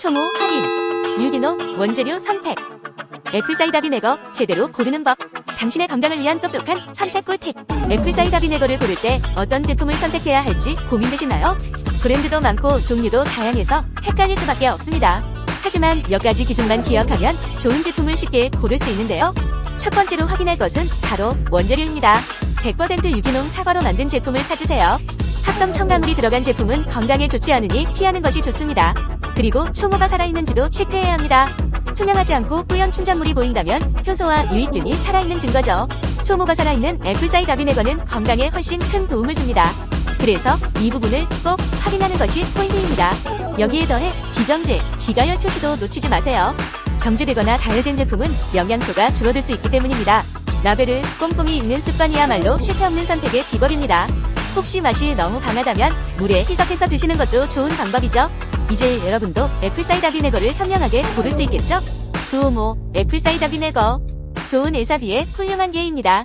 초모 할인, 유기농 원재료 선택, 애플사이다 비네거 제대로 고르는 법. 당신의 건강을 위한 똑똑한 선택 꿀팁. 애플사이다 비네거를 고를 때 어떤 제품을 선택해야 할지 고민되시나요? 브랜드도 많고 종류도 다양해서 헷갈릴 수밖에 없습니다. 하지만 몇 가지 기준만 기억하면 좋은 제품을 쉽게 고를 수 있는데요. 첫 번째로 확인할 것은 바로 원재료입니다. 100% 유기농 사과로 만든 제품을 찾으세요. 합성 첨가물이 들어간 제품은 건강에 좋지 않으니 피하는 것이 좋습니다. 그리고 초모가 살아있는지도 체크해야 합니다. 투명하지 않고 뿌연 충전물이 보인다면 효소와 유익균이 살아있는 증거죠. 초모가 살아있는 애플사이다 비네거는 건강에 훨씬 큰 도움을 줍니다. 그래서 이 부분을 꼭 확인하는 것이 포인트입니다. 여기에 더해 기정제, 기가열 표시도 놓치지 마세요. 정제되거나 가열된 제품은 영양소가 줄어들 수 있기 때문입니다. 라벨을 꼼꼼히 읽는 습관이야말로 실패 없는 선택의 비법입니다. 혹시 맛이 너무 강하다면 물에 희석해서 드시는 것도 좋은 방법이죠. 이제 여러분도 애플 사이다 비네거를 현명하게 고를 수 있겠죠? 조모 애플 사이다 비네거 좋은 에사비의 훌륭한 예입니다.